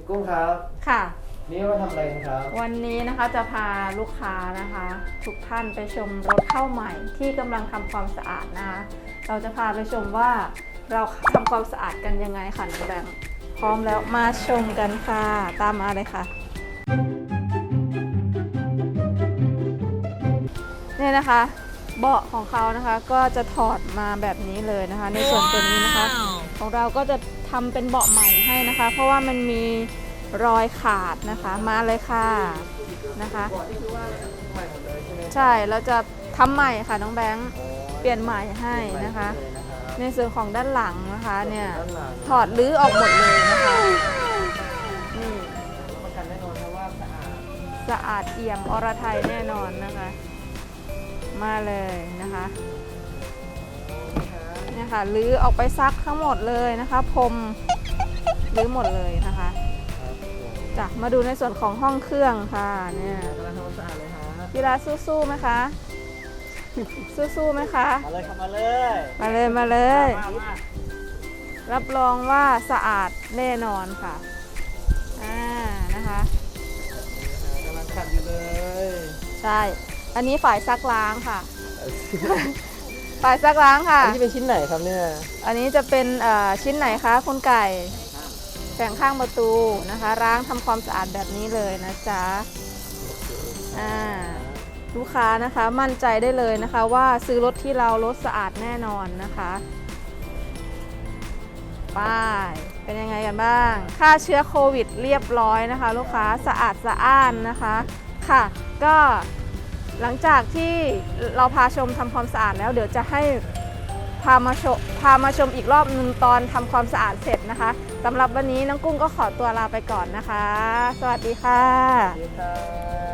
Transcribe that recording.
พี่กุ้งครับ ค่ะ นี่มาทำอะไรกันครับ วันนี้นะคะจะพาลูกค้านะคะ ทุกท่านไปชมรถเข้าใหม่ที่กำลังทำความสะอาดนะคะ เราจะพาไปชมว่าเราทำความสะอาดกันยังไงค่ะน้องแบงค์พร้อมแล้วมาชมกันค่ะ ตามมาเลยค่ะเนี่ยนะคะ เบาะของเขานะคะก็จะถอดมาแบบนี้เลยนะคะ ในส่วนตัวนี้นะคะ ของเราก็จะทำเป็นเบาะใหม่ให้นะคะ เพราะว่ามันมีรอยขาดนะคะมาเลยค่ะนะคะใช่เราจะทำใหม่ค่ะน้องแบงค์เปลี่ยนใหม่ให้นะคะ ในส่วนของด้านหลังนะคะเนี่ยถอดรื้อออกหมดเลยนะคะนี่สะอาดสะอาดเอี่ยมอรไทยแน่นอนนะคะ มาเลยนะคะ นะครับเนี่ยค่ะรื้อออกไปซักทั้งหมดเลยนะคะพรมรื้อหมดเลยนะคะครับผมจ้ะมาดูในส่วนของห้องเครื่องค่ะเนี่ยกำลังทำความสะอาดเลยครับกีฬาสู้ๆไหมคะ สู้ๆไหมคะ มาเลยครับมาเลย มาเลยมาเลยมามารับรองว่าสะอาดแน่นอนค่ะอ่านะคะกำลังขัดอยู่เลย ใช่ อันนี้ฝ่ายซักล้างค่ะ ฝ่ายซักล้างค่ะ อันนี้เป็นชิ้นไหนครับเนี่ย อันนี้จะเป็นเอ่อชิ้นไหนคะคุณไก่แผงข้างประตูนะคะ ล้างทำความสะอาดแบบนี้เลยนะจ๊ะอ่าลูกค้านะคะมั่นใจได้เลยนะคะว่าซื้อรถที่เรารถสะอาดแน่นอนนะคะป้ายเป็นยังไงกันบ้าง ค่าเชื้อโควิดเรียบร้อยนะคะ ลูกค้าสะอาดสะอ้านนะคะค่ะ ก็ หลังจากที่เราพาชมทำความสะอาดแล้วเดี๋ยวจะให้พามาชมพามาชมอีกรอบหนึงตอนทำความสะอาดเสร็จนะคะสำหรับวันนี้น้องกุ้งก็ขอตัวลาไปก่อนนะคะ สวัสดีค่ะสวัสดีครับ